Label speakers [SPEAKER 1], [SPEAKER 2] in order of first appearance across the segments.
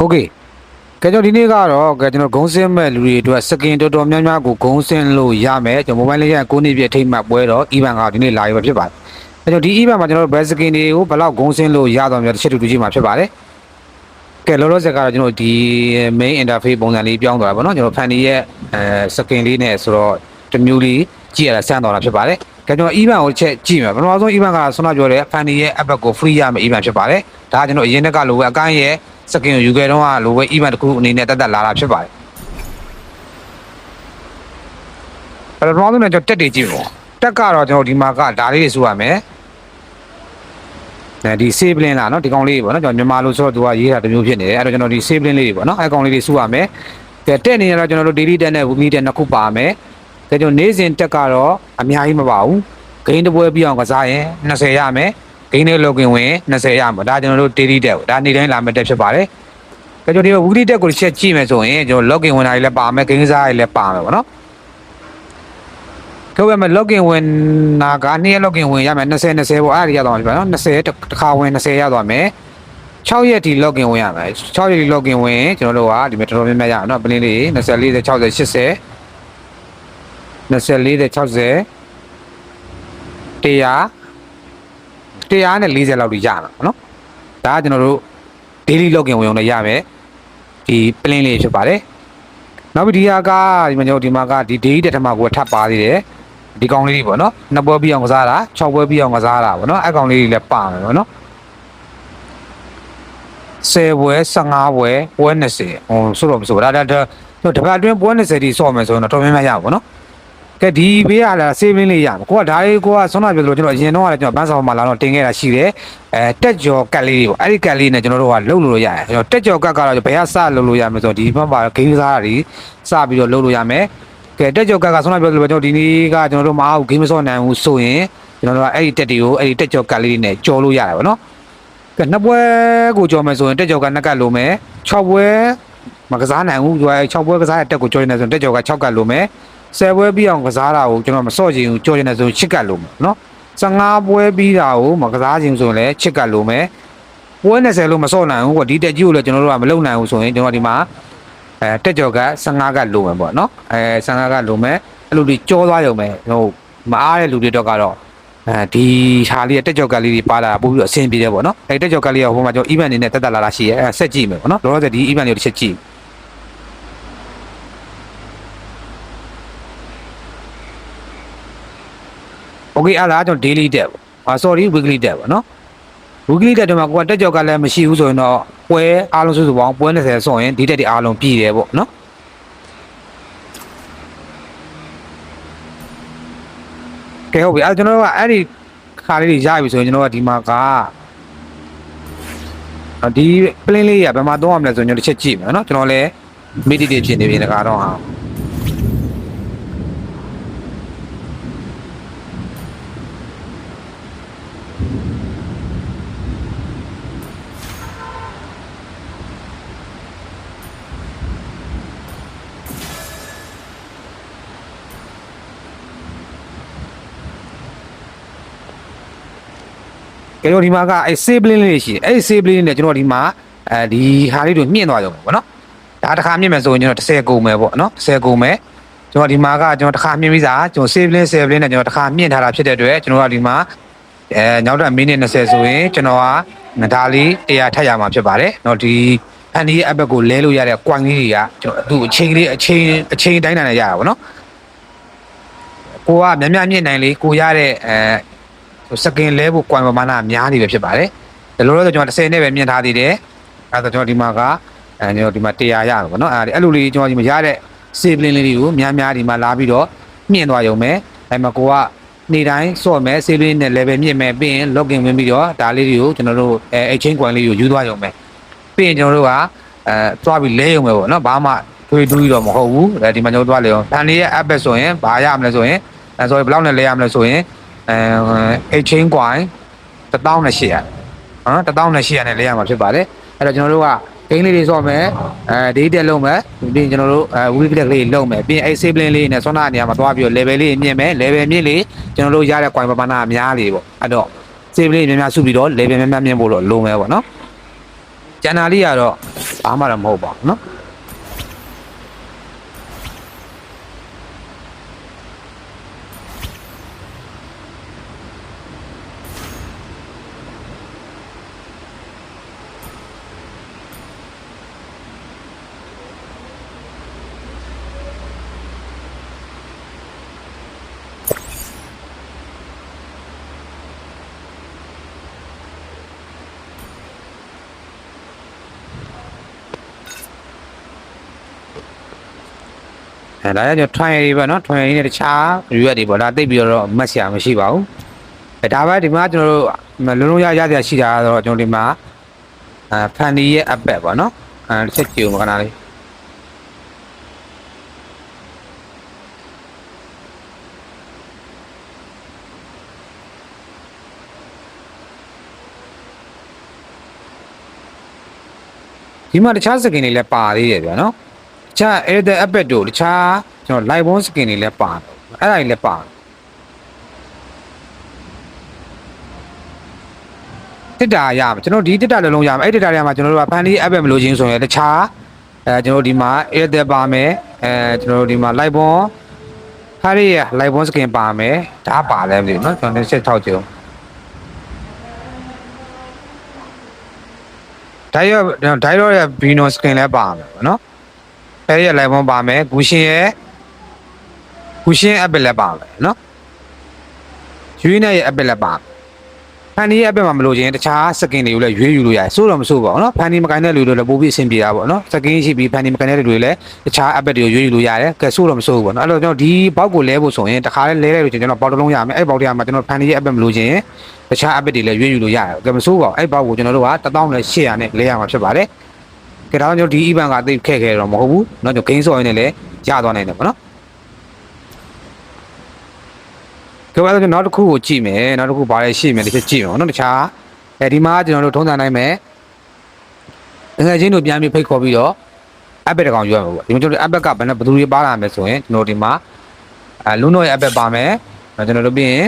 [SPEAKER 1] ဟုတ်ကဲ့ကဲကျွန်တော်ဒီနေ့ကတော့ကဲကျွန်တော်ဂုံးစင်းမဲ့လူတွေအတွက်စကင်တော်တော်များများကိုဂုံးစင်းလို့ရမယ်ကျွန်တော် mobile လေးရ9နှစ်ပြည့်အထိမ်းမှတ်ပွဲတော့ event ကဒီနေ့လာရပဲဖြစ်ပါတယ်အဲကျွန်တော်ဒီ event မှာကျွန်တော်တို့ best skin တွေကိုဘယ်လောက်ဂုံးစင်းလို့ရသွားမျိုးတစ်ချက်တူတူချင်းမှာဖြစ်ပါတယ်ကဲလောလောဆယ်ကတော့ကျွန်တော်ဒီ main interface ပုံစံလေးပြောင်းသွားတာပေါ့နော်ကျွန်တော် fan ရဲ့အဲ skin လေးနဲ့ဆိုတော့တစ်မျိုးလေးကြည့်ရတာစမ်းသွားတာဖြစ်ပါတယ် ဒါကျွန်တော် event ကိုချက်ကြည့်မယ်ပထမဆုံး event ကဆွမ်းနာပြောတဲ့ funny ရဲ့ app ကို free ရမယ့် event ဖြစ်ပါတယ်ဒါကကျွန်တော်အရင်ကလိုပဲအကန့်ရဲ့ skin ကိုယူခဲ့တော့ကလိုပဲ event တစ်ခုအနေနဲ့တက်တက်လာတာဖြစ်ပါတယ်ပထမဆုံးကျွန်တော်တက်တွေကြည့်ပေါ့တက်ကတော့ကျွန်တော်ဒီမှာကဒါလေးတွေစုရမယ်အဲဒီ sibling လာနော်ဒီကောင်လေးတွေပေါ့နော်ကျွန်တော်မြန်မာလိုဆိုတော့သူကရေးတာတစ်မျိုးဖြစ်နေတယ်အဲ့တော့ကျွန်တော်ဒီ sibling လေးတွေပေါ့နော်အဲကောင်လေးတွေစုရမယ်တက်နေရတော့ကျွန်တော်တို့ daily တက်နဲ့ weekly တက်နှစ်ခုပါမယ် ဒါကြောင့်နေ့စဉ်တက်ကတော့အများကြီးမပါဘူးဂိမ်းတစ်ပွဲပြီးအောင်ကစားရင်20ရမယ်ဂိမ်းလေးလောက်ကင်ဝင်20ရမယ်ဒါကျွန်တော်တို့တေးတီးတက်ဒါနေ့တိုင်းလာမယ့်တက်ဖြစ်ပါတယ်ဒါကြောင့်ဒီဝီလီတက်ကိုချက်ကြည့်မယ်ဆိုရင်ကျွန်တော်လောက်ကင်ဝင်တာတွေလည်းပါမယ်ဂိမ်းစားတွေလည်းပါမယ်ပေါ့နော်ခုပဲမ login ဝင်တာကနှစ်ရက် login ဝင်ရမယ်20 20ပေါ့အဲ့ဒါတွေရသွားမှာပြန်နော်20တစ်ခါဝင်20ရသွားမယ်6ရက်ဒီ login ဝင်ရမယ်6ရက်ဒီ login ဝင်ကျွန်တော်တို့ကဒီမှာတော်တော်များများရအောင်နော်ပလင်းလေး20 40 60 80 20 40 60 100 100နဲ့40လောက်ဒီရမှာပေါ့နော်ဒါကကျွန်တော်တို့ daily login ဝင်အောင်လည်းရမယ်ဒီ plane လေးဖြစ်ပါတယ်နောက်ပြီးဒီဟာကဒီမှာကျွန်တော်ဒီမှာကဒီ daily တက်ထမကိုထပ်ပါသေးတယ်ဒီကောင်လေးတွေပေါ့နော်နှစ်ပွဲပြီးအောင်ကစားတာ6ပွဲပြီးအောင်ကစားတာပေါ့နော်အဲ့ကောင်လေးတွေလည်းပါမယ်ပေါ့နော်10ပွဲ15ပွဲပွဲ20ဟိုဆိုတော့မဆိုဒါဒါဒါတပတ်အတွင်းပွဲ20ဒီဆော့မယ်ဆိုရင်တော့တော်များများရပါဘောနော် ကဲဒီဘေးကလာ saving လေးရမှာကိုကဒါလေးကိုကဆွမ်းနာပြောလို့ကျွန်တော်အရင်တော့ကလည်းကျွန်တော်ဘန်းဆောင်မှာလာတော့တင်ခဲ့တာရှိတယ်အဲတက်ကြော်ကတ်လေးတွေပေါ့အဲ့ဒီကတ်လေးနဲ့ကျွန်တော်တို့ကလှုပ်လို့ရတယ်ကျွန်တော်တက်ကြော်ကတ်ကတော့ဘယ်ကစလှုပ်လို့ရမလဲဆိုတော့ဒီဘက်မှာဂိမ်းစားတာတွေစပြီးတော့လှုပ်လို့ရမယ်ကဲတက်ကြော်ကတ်ကဆွမ်းနာပြောလို့ကျွန်တော်ဒီနေ့ကကျွန်တော်တို့မအားဘူးဂိမ်းမဆော့နိုင်ဘူးဆိုရင်ကျွန်တော်တို့ကအဲ့ဒီတက်တွေကိုအဲ့ဒီတက်ကြော်ကတ်လေးတွေနဲ့ကြော်လို့ရတယ်ပေါ့နော်ကဲနှစ်ပွဲကိုကြော်မယ်ဆိုရင်တက်ကြော်ကနှစ်ကတ်လိုမယ်6ပွဲမကစားနိုင်ဘူးသူက6ပွဲကစားတဲ့တက်ကိုကြော်နေတယ်ဆိုရင်တက်ကြော်က6ကတ်လိုမယ် 10ပွဲပြီးအောင်ကစားတာကိုကျွန်တော်မဆော့ချင်ဘူးကြော်နေတယ်ဆိုရင်6ကတ်လိုမယ်နော်15ပွဲပြီးတာကိုမကစားချင်ဆိုရင်လည်း6ကတ်လိုမယ်ပွဲ20လို့မဆော့နိုင်ဘူးကွာဒီတက်ကြီးကိုလည်းကျွန်တော်တို့ကမလုံနိုင်ဘူးဆိုရင်ကျွန်တော်ဒီမှာအဲတက်ကြော်က15ကတ်လိုမယ်ပေါ့နော်အဲ15ကတ်လိုမယ်အဲ့လိုဒီကြောသွားရုံပဲဟိုမအားတဲ့လူတွေတော့ကတော့အဲဒီဟာလေးတက်ကြောက်ကလေးတွေပါလာပို့ပြီးတော့အဆင်ပြေတယ်ပေါ့နော်အဲတက်ကြောက်ကလေးကဟိုမှာကျွန်တော် event အနေနဲ့တက်တက်လာလာရှိရဲအဲဆက်ကြည့်မယ်ပေါ့နော်လောလောဆယ်ဒီ event လေးကိုတစ်ချက်ကြည့် Okay အဲ့ဒါကျွန်တော် daily တက်ပေါ့အာ sorry weekly တက်ပေါ့နော် weekly တက်တော့မှကိုကတက်ကြောက်ကလည်းမရှိဘူးဆိုရင်တော့ပွဲအားလုံးစုစုပေါင်းပွဲ20ဆိုရင်ဒီတက်တွေအားလုံးပြည့်တယ်ပေါ့နော်ကဲဟုတ်ပြီအဲ့ကျွန်တော်တို့ကအဲ့ဒီခါလေးတွေရပြီဆိုရင်ကျွန်တော်ကဒီမှာကဒီ plane လေးကဘယ်မှာသုံးရမလဲဆိုရင်ကျွန်တော်တစ်ချက်ကြည့်မယ်နော်ကျွန်တော်လည်း meditate ဖြစ်နေပြီတကားတော့ဟာ ကဲတော့ဒီမှာကအဲ save link လေးရှိတယ်အဲ့ဒီ save link နဲ့ကျွန်တော်ဒီမှာအဲဒီဟာလေးတွေမြင့်သွားရုံပဲပေါ့နော်ဒါတစ်ခါမြင့်မယ်ဆိုရင်ကျွန်တော်30ကုန်မယ်ပေါ့နော်30ကုန်မယ်ကျွန်တော်ဒီမှာကကျွန်တော်တစ်ခါမြင့်ပြီးသားကျွန်တော် save link save link နဲ့ကျွန်တော်တစ်ခါမြင့်ထားတာဖြစ်တဲ့အတွက်ကျွန်တော်ကဒီမှာအဲနောက်တော့မိနစ်20ဆိုရင်ကျွန်တော်ကဒါလေး100ထပ်ရမှာဖြစ်ပါတယ်เนาะဒီအန်ဒီရဲ့ app ကိုလဲလို့ရတဲ့ coin လေးတွေကကျွန်တော်သူ့အချိန်လေးအချိန်အချိန်တိုင်းတိုင်းနဲ့ရတာပေါ့နော်ကိုကများများမြင့်နိုင်လေကိုရတဲ့အဲ စကင်လဲဖို့ကွန်ပမာဏများနေပဲဖြစ်ပါတယ်။ဒါလိုတော့ကျွန်တော်30နဲ့ပဲမြင်ထားသေးတယ်။အဲဒါကျွန်တော်ဒီမှာကအဲကျွန်တော်ဒီမှာ100ရမှာပေါ့နော်။အဲဒီအဲ့လိုလေးကျွန်တော်ဒီမှာရတဲ့ save link လေးတွေကိုများများဒီမှာလာပြီးတော့မြင့်သွားရုံပဲ။အဲမှာကိုကနေတိုင်းစော့မယ် save link နဲ့ level မြင့်မယ်ပြီးရင် login ဝင်ပြီးတော့ဒါလေးတွေကိုကျွန်တော်တို့အဲ exchange coin လေးကိုယူသွားရုံပဲ။ပြီးရင်ကျွန်တော်တို့ကအဲသွားပြီးလဲရုံပဲပေါ့နော်။ဘာမှထွေးတူးတော့မဟုတ်ဘူး။အဲဒီမှာကျွန်တော်သွားလဲအောင်။ဖန်လေးရဲ့ app ပဲဆိုရင်ဘာရမလဲဆိုရင်အဲဆိုရင်ဘယ်လောက်နဲ့လဲရမလဲဆိုရင် အဲ exchange coin 1800နော်1800နဲ့လဲရမှာဖြစ်ပါတယ်အဲ့တော့ကျွန်တော်တို့ကဂိမ်းလေးတွေဆော့မယ်အဲ data လုံးမယ်ပြီးရင်ကျွန်တော်တို့အဲ week click လေးလုံးမယ်ပြီးရင်အဲ save link လေးနဲ့ဆွမ်းနာနေရာမှာသွားပြီးတော့ level လေးမြင့်မယ် level မြင့်လေးကျွန်တော်တို့ရတဲ့ coin ပမာဏအများလေးပေါ့အဲ့တော့ save လေးများများစုပြီးတော့ level များများမြင့်ဖို့တော့လိုမယ်ပေါ့နော်ကျန်တာလေးကတော့အားမတော့မဟုတ်ပါဘူးเအဲဒါကြောင့်ထွန်ရည်ပဲနော်ထွန်ရည်နဲ့တခြားရွက်တွေပေါ့ဒါတိတ်ပြီးတော့မတ်ဆရာမရှိပါဘူးအဲဒါပဲဒီမှာကျွန်တော်တို့လုံးလုံးရရစရာရှိတာတော့ကျွန်တော်ဒီမှာအဲဖန်ဒီရဲ့အပက်ပေါ့နော်အဲတစ်ချက်ကြည့်ဦးမကနာလေးဒီမှာတခြားစကင်တွေလည်းပါသေးတယ်ဗျာနော် တခြား Airtel app တို့တခြားကျွန်တော် live on skin တွေလည်းပါအဲ့ဒါတွေလည်းပါတစ်တာရမှာကျွန်တော်ဒီတစ်တာလုံးလုံးရမှာအဲ့တစ်တာရမှာကျွန်တော်တို့က fan လေး app မလို့ချင်းဆိုရင်တခြားအဲကျွန်တော်တို့ဒီမှာ Airtel ပါမယ်အဲကျွန်တော်တို့ဒီမှာ live on ဖားလေးရ live on skin ပါမယ်ဒါပါလဲမသိဘူးเนาะကျွန်တော်တစ်ချက်ထောက်ကြည့်အောင် ဒိုင်ရောဒိုင်ရောရဲ့ဘီနိုစကင်လည်းပါမယ်ဗောနော် အဲဒီရဲ့ live ပါမယ်ဂူရှင်ရဲ့ဂူရှင် app လည်းပါမယ်နော်ယူနေရဲ့ app လည်းပါမယ်ဖန်ဒီရဲ့ app မှာမလို့ချင်းတခြားစကင်တွေကိုလည်းရွေးယူလို့ရတယ်စိုးတော့မစိုးပါဘူးနော်ဖန်ဒီမကိုင်းတဲ့လူတွေလည်းပို့ပြီးအဆင်ပြေတာပေါ့နော်စကင်ရှိပြီးဖန်ဒီမကိုင်းတဲ့လူတွေလည်းတခြား app တွေကိုရွေးယူလို့ရတယ်ကဲစိုးတော့မစိုးဘူးပေါ့နော်အဲ့တော့ကျွန်တော်ဒီဘောက်ကိုလဲဖို့ဆိုရင်တခါလဲလဲတဲ့လူချင်းကျွန်တော်ပေါက်တစ်လုံးရမယ်အဲ့ပေါက်တွေကမှာကျွန်တော်ဖန်ဒီရဲ့ app မလို့ချင်းတခြား app တွေလည်းရွေးယူလို့ရတယ်ကဲမစိုးပါဘူးအဲ့ဘောက်ကိုကျွန်တော်တို့က1800နဲ့လဲရမှာဖြစ်ပါတယ် ကဲဒါကြောင့်ဒီ event ကအသိခက်ခဲတော့မဟုတ်ဘူးเนาะကျွန်တော် game ဆော့ရင်းနဲ့လည်းရသွားနိုင်တယ်ပေါ့နော်ကဲဘာလို့နောက်တစ်ခုကိုကြည့်မယ်နောက်တစ်ခုဘာလဲရှိမယ်တစ်ချက်ကြည့်မယ်เนาะတခြားအဲဒီမှာကျွန်တော်တို့ထုံးစံနိုင်မယ်ငွေချင်းတို့ပြန်ပြီးဖိတ်ခေါ်ပြီးတော့ app တစ်ကောင်ယူရမှာပေါ့ဒီမှာကျွန်တော်တို့ app ကဘယ်နဲ့ဘယ်သူတွေပါလာမယ်ဆိုရင်ကျွန်တော်ဒီမှာအဲလုံးတော့ရဲ့ app ပါမယ်ကျွန်တော်တို့ပြီးရင်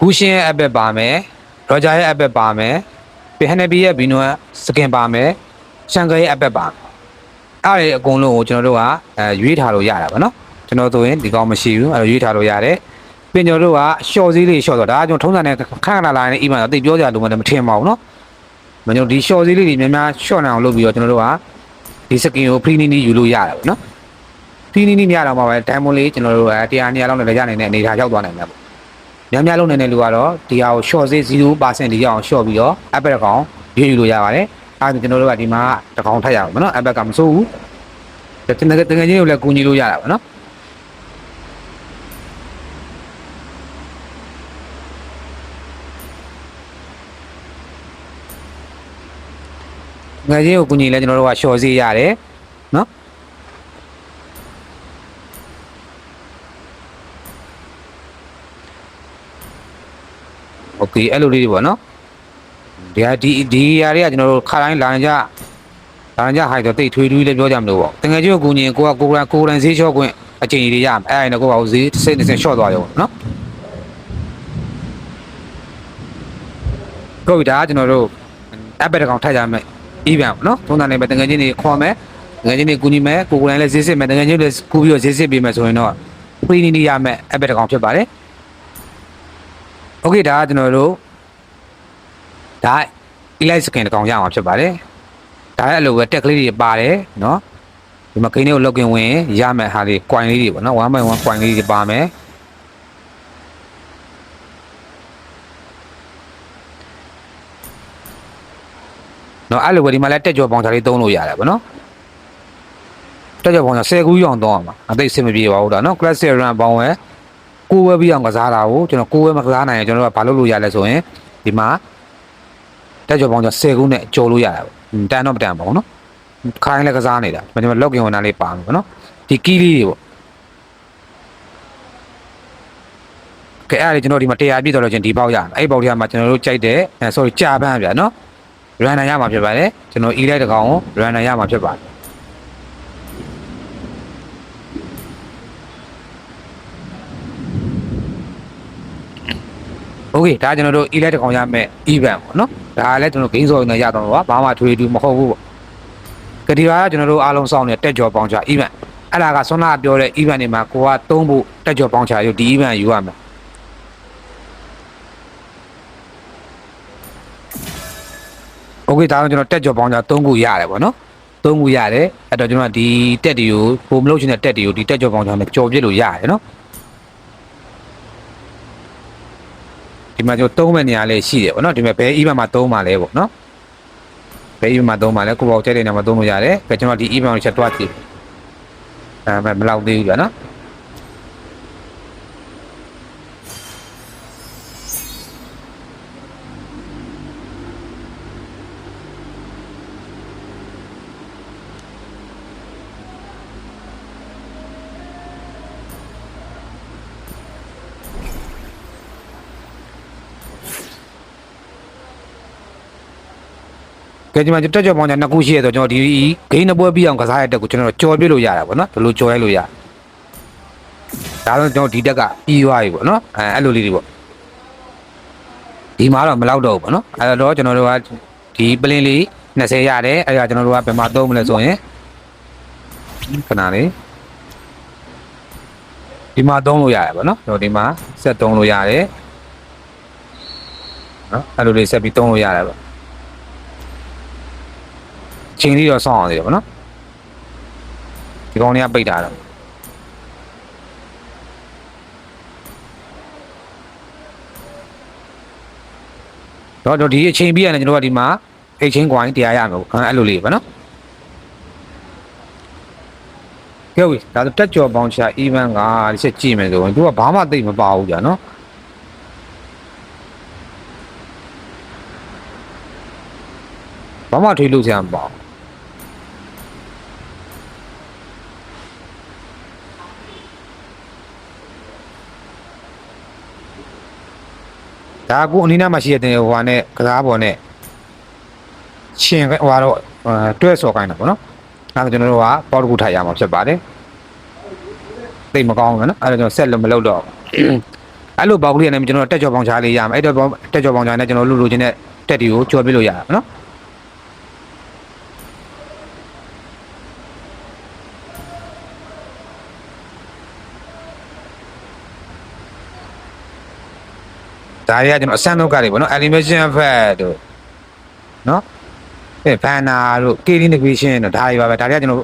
[SPEAKER 1] ဂူရှင်ရဲ့ app ပါမယ်ရောဂျာရဲ့ app ပါမယ် ပြီးဟန်နဘီရဲ့ဘီနိုစကင်ပါမယ်ရှန်ကရဲ့အပက်ပါအဲ့ဒါအကုန်လုံးကိုကျွန်တော်တို့ကအဲရွေးထားလို့ရတာဗောနော်ကျွန်တော်ဆိုရင်ဒီကောင်မရှိဘူးအဲ့ဒါရွေးထားလို့ရတယ်ပြင်ကျွန်တော်တို့ကရှော့စည်းလေးရှော့တော့ဒါကကျွန်တော်ထုံးစံနဲ့ခဏခဏလာနေအိမ်မှာတော့တိတ်ပြောကြလို့မထင်ပါဘူးနော်မကျွန်တော်ဒီရှော့စည်းလေးတွေများများရှော့နေအောင်လုပ်ပြီးတော့ကျွန်တော်တို့ကဒီစကင်ကိုဖရီနီနီယူလို့ရတာဗောနော်ဖရီနီနီမရတော့မှပဲဒိုင်မွန်လေးကျွန်တော်တို့ကတရားနေရာလောက်နဲ့လည်းရနိုင်တဲ့အနေအထားရောက်သွားနိုင်မှာပေါ့ များများလုံးနေတဲ့လူကတော့ဒီဟာကို short စေး0%ဒီရအောင် short ပြီးတော့ app တစ်ကောင်ရွေးယူလို့ရပါတယ်အဲဒါကျွန်တော်တို့ကဒီမှာတစ်ကောင်ထပ်ရအောင်မနော် app ကမစိုးဘူးတကယ်တကယ်ချင်းကိုလည်းကူညီလို့ရတာပါနော်ငွေချင်းကိုကူညီလဲကျွန်တော်တို့က short စေးရတယ်နော် okay အဲ့လိုလေးတွေပေါ့နော်ဒီဟာဒီဒီနေရာတွေကကျွန်တော်တို့ခါတိုင်းလာကြလာကြဟိုက်တော့တိတ်ထွေးထွေးလေးပြောကြမလို့ပေါ့တကယ်ကြီးကိုကိုငင်ကိုကကိုကကိုရန်ဈေးလျှော့ခွင့်အချိန်ကြီးတွေရမယ်အဲ့ဒါနဲ့ကိုကဈေးတစ်စိတ်တစ်စိတ်လျှော့သွားရောပေါ့နော်ကိုဒါကျွန်တော်တို့ app တစ်ကောင်ထပ်ကြမယ် event ပေါ့နော်သုံးတာနေပဲတကယ်ကြီးနေခေါ်မယ်တကယ်ကြီးနေကူညီမယ်ကိုကိုရန်လည်းဈေးစစ်မယ်တကယ်ကြီးလည်းကူပြီးတော့ဈေးစစ်ပေးမယ်ဆိုရင်တော့ free နေရမယ် app တစ်ကောင်ဖြစ်ပါတယ် okay ဒါကကျွန်တော်တို့ဒါ elite skin တစ်ကောင်ရအောင်ဖြစ်ပါတယ်ဒါလည်းအဲ့လိုပဲတက်ကလေးတွေပါတယ်เนาะဒီမှာကိန်းလေးကို login ဝင်ရမယ်ဟာလေး coin လေးတွေပေါ့နော်1 by 1 coin လေးတွေပါမယ်နော်အဲ့လိုပဲဒီမှာလည်းတက်ကြောပေါင်းစားလေးသုံးလို့ရတယ်ဗောနော်တက်ကြောပေါင်းစား10ခုရောင်သုံးအောင်ပါအသိစင်မပြေပါဘူးဒါနော် classic run ပေါင်းဝဲ ကိုယ်ဝဲပြီးအောင်ကစားတာကိုကျွန်တော်ကိုယ်ဝဲမကစားနိုင်ရင်ကျွန်တော်တို့ကဘာလုပ်လို့ရလဲဆိုရင်ဒီမှာတက်ကြောပေါင်းကျ10ခုနဲ့ကြော်လို့ရတာပေါ့တန်တော့မတန်ပါဘူးနော်ခိုင်းလည်းကစားနေတာဒီမှာ login ဝင်တာလေးပါမယ်ပေါ့နော်ဒီ key လေးတွေပေါ့ကဲအဲ့ဒါလေးကျွန်တော်ဒီမှာ100ပြည့်တော့လို့ချင်းဒီပေါက်ရမယ်အဲ့ပေါက်ထဲမှာကျွန်တော်တို့ကြိုက်တဲ့ sorry ကြာပန်းဗျာနော် runner ရမှာဖြစ်ပါတယ်ကျွန်တော် e လိုက်တကောင်ကို runner ရမှာဖြစ်ပါတယ် โอเคဒါကျွန်တော်တို့ e လိုက်တကောင်ရမယ် event ပေါ့နော် ဒါလည်းကျွန်တော်ဂိမ်းစော်နေရတော့ပါဘာမှထွေတူမဟုတ်ဘူးပေါ့ကတိပါကကျွန်တော်တို့အားလုံးစောင့်နေတဲ့တက်ကြော်ပေါင်းချ event အဲ့ဒါကဆွမ်းနာပြောတဲ့ event တွေမှာကိုကသုံးဖို့တက်ကြော်ပေါင်းချရုပ်ဒီ event ယူရမယ်โอเคဒါတော့ကျွန်တော်တက်ကြော်ပေါင်းချသုံးခုရတယ်ပေါ့နော်သုံးခုရတယ်အဲ့တော့ကျွန်တော်ကဒီတက်တွေကိုပုံမလို့ချင်တဲ့တက်တွေကိုဒီတက်ကြော်ပေါင်းချနဲ့ကြော်ပြစ်လို့ရတယ်နော် ဒီမှာကျွန်တော်သုံးမဲ့နေရာလေးရှိတယ်ဗောနော်ဒီမှာဘယ် event မှာသုံးမှာလဲပေါ့နော်ဘယ် event မှာသုံးမှာလဲကိုပေါ့ကျဲတဲ့နေရာမှာသုံးလို့ရတယ်ကဲကျွန်တော်ဒီ event ကိုချက်တွားကြည့်အဲမမလောက်သေးဘူးကြာနော် ကဲဒီမှာကျွန်တော်တက်ကြော်ပေါင်းကြနှစ်ခုရှိရဆိုကျွန်တော်ဒီဂိမ်းနှစ်ပွဲပြီးအောင်ကစားရတဲ့တက်ကိုကျွန်တော်ကြော်ပြစ်လို့ရတာဗောနော်ဒီလိုကြော်ရိုက်လို့ရဒါတော့ကျွန်တော်ဒီတက်ကပြီးသွားပြီဗောနော်အဲအဲ့လိုလေးတွေဗောဒီမှာတော့မလောက်တော့ဘူးဗောနော်အဲ့တော့ကျွန်တော်တို့ကဒီပလင်းလေး20ရတယ်အဲ့ဒါကျွန်တော်တို့ကဘယ်မှာသုံးမလဲဆိုရင်ခဏလေးဒီမှာသုံးလို့ရတယ်ဗောနော်ကျွန်တော်ဒီမှာဆက်သုံးလို့ရတယ်နော်အဲ့လိုလေးဆက်ပြီးသုံးလို့ရတယ်ဗော ချိန်လေးတော့စောင့်အောင်သေးတယ်ဗောနော်ဒီကောင်တွေကပိတ်ထားတာတော့တော့ဒီအချိန်ပြီးရတယ်ကျွန်တော်ကဒီမှာအိတ်ချင်းကွိုင်းတရားရမယ်ပေါ့အဲ့လိုလေးဗောနော်ကဲဝေးဒါဆိုတက်ကြော်ပေါင်းချာ event ကဒီချက်ကြည့်မယ်ဆိုရင်သူကဘာမှသိမပါဘူးကြာနော်ဘာမှထွေးလို့ဆရာမပေါ့ ဒါကူအနီးနားမှာရှိတဲ့ဟိုဟာနဲ့ကစားပေါ်နဲ့ရှင်ဟိုဟာတော့တွဲစော်ခိုင်းတာပေါ့နော်အဲဒါကျွန်တော်တို့ကပေါ်တစ်ခုထိုက်ရမှာဖြစ်ပါတယ်သိပ်မကောင်းဘူးနော်အဲဒါကျွန်တော်ဆက်လို့မလုပ်တော့အဲ့လိုပေါက်ကလေးနဲ့ကျွန်တော်တက်ကြော်ပေါင်ချားလေးရမှာအဲ့တော့တက်ကြော်ပေါင်ချားနဲ့ကျွန်တော်လှုပ်လို့ခြင်းနဲ့တက်တီကိုကြော်ပြလို့ရတာနော် ဒါတွေကကျွန်တော်အစမ်းဒုက္ခတွေပေါ့နော် animation effect တို့နော်အဲဘန်နာတို့ KD integration တို့ဒါတွေပါပဲဒါတွေကကျွန်တော်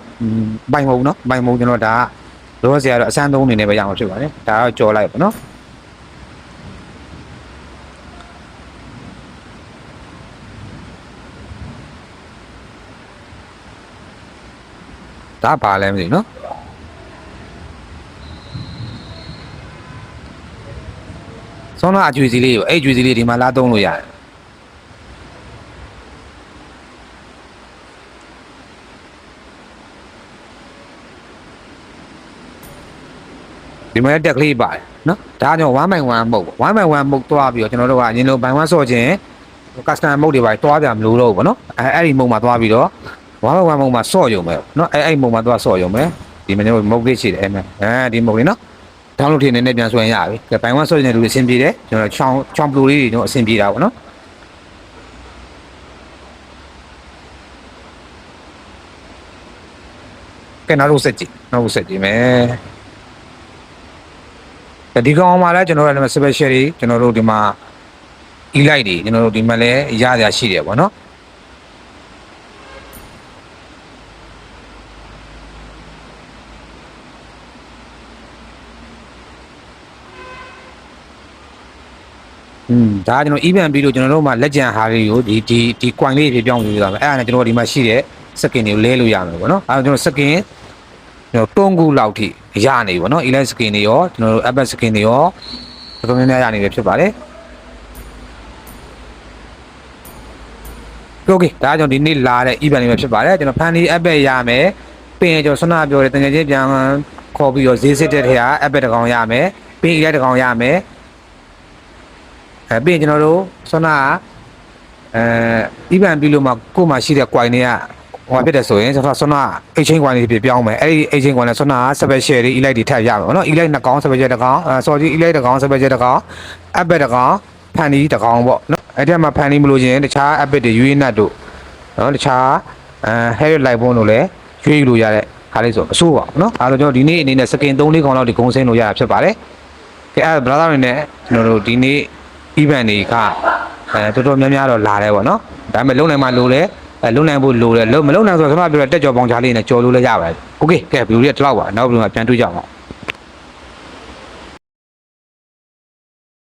[SPEAKER 1] ပိုင်မဟုတ်ဘူးနော်ပိုင်မဟုတ်ကျွန်တော်ဒါကလောဆရာတော့အစမ်းသုံးအနေနဲ့ပဲရမှာဖြစ်ပါတယ်ဒါတော့ကြော်လိုက်ပေါ့နော်ဒါပါလဲမသိဘူးနော် ဆောင်းတော့အကျွေစီလေးကိုအဲ့အကျွေစီလေးဒီမှာလာသုံးလို့ရတယ်ဒီမှာတက်ကလေးပါတယ်နော်ဒါကြောင့်1 by 1မဟုတ်1 by 1မဟုတ်သွားပြီးတော့ကျွန်တော်တို့ကအရင်လို by 1ဆော့ခြင်း custom mode တွေပါသွားကြမလို့တော့ဘူးဗောနော်အဲအဲ့ဒီ mode မှာသွားပြီးတော့1 by 1 mode မှာဆော့ရုံပဲနော်အဲ့အဲ့ mode မှာသွားဆော့ရုံပဲဒီမင်းတို့ mode လေးရှိတယ်အဲ့မဲ့အဲဒီ mode လေးနော် download ထည့်နေနေပြန်ဆွဲရင်ရပြီကဲ by 1ဆော့ခြင်းတွေအဆင်ပြေတယ်ကျွန်တော်ချောင်းချောင်းပလူလေးတွေတော့အဆင်ပြေတာဗောနော်ကဲနောက်တစ်ဆက်ကြည့်နောက်တစ်ဆက်ကြည့်မယ်ဒီကောင်မှာလည်းကျွန်တော်တို့လည်း special တွေကျွန်တော်တို့ဒီမှာ e-light တွေကျွန်တော်တို့ဒီမှာလည်းရရရှိတယ်ပေါ့နော် อืมဒါကကျွန်တော် event ပြီးလို့ကျွန်တော်တို့မှာလက်ကျန်ဟာလေးကိုဒီဒီဒီ coin လေးတွေပြောင်းလို့ရတာပဲအဲ့ဒါနဲ့ကျွန်တော်ဒီမှာရှိတဲ့ skin တွေကိုလဲလို့ရမယ်ပေါ့နော်အဲ့ဒါကျွန်တော် skin ကျွန်တော်တွန်းခုလောက်ထိရနေပြီပေါ့နော် e-light skin တွေရောကျွန်တော်တို့ app skin တွေရောတော်တော်များများရနေပြီဖြစ်ပါတယ်โอเคဒါကြောင့်ဒီနေ့လာတဲ့ event လေးပဲဖြစ်ပါတယ်ကျွန်တော်ဖန်ဒီ app ပဲရမယ်ပြီးရင်ကျွန်တော်ဆွမ်းနာပြောတယ်တကယ်ချင်းပြန်ခေါ်ပြီးတော့ဈေးစစ်တဲ့ထဲက app တစ်ကောင်ရမယ်ပြီးရင် e-light တစ်ကောင်ရမယ် အဲပြီးရင်ကျွန်တော်တို့ဆွမ်းနာအဲ event ပြီးလို့မှကို့မှာရှိတဲ့ coin တွေကဟိုဖြစ်တယ်ဆိုရင်ကျွန်တော်ဆွမ်းနာ exchange coin တွေပြပြောင်းမယ်အဲ့ဒီ exchange coin နဲ့ဆွမ်းနာ special တွေ e-light တွေထပ်ရမယ်ပေါ့နော် e-light နှစ်ကောင် special တစ်ကောင်အဲ sorry e-light တစ်ကောင် special တစ်ကောင် app တစ်ကောင်ဖန်ဒီတစ်ကောင်ပေါ့နော်အဲ့ဒီမှာဖန်ဒီမလို့ချင်းတခြား epic တွေရွေးနတ်တို့နော်တခြားအဲ hair light ဘုံတို့လည်းရွေးလို့ရတဲ့ခါလေးဆိုအဆိုးပါဘူးနော်အားလုံးကျွန်တော်ဒီနေ့အနေနဲ့စကင်3လေးကောင်လောက်ဒီဂုံစင်းလို့ရတာဖြစ်ပါတယ်ကဲအဲ့ brother တွေနဲ့ကျွန်တော်တို့ဒီနေ့ event တွေကအဲတော်တော်များများတော့လာတယ်ပေါ့နော်ဒါပေမဲ့လုံနိုင်မှလိုတယ်အဲလုံနိုင်ဖို့လိုတယ်လုံမလုံနိုင်ဆိုတော့ကျွန်တော်ပြောတဲ့တက်ကြော်ပေါင်းချားလေးနဲ့ကြော်လို့လည်းရပါတယ်โอเคကဲဗီဒီယိုလေးကဒီလောက်ပါနောက်ဗီဒီယိုမှာပြန်တွေ့ကြအောင်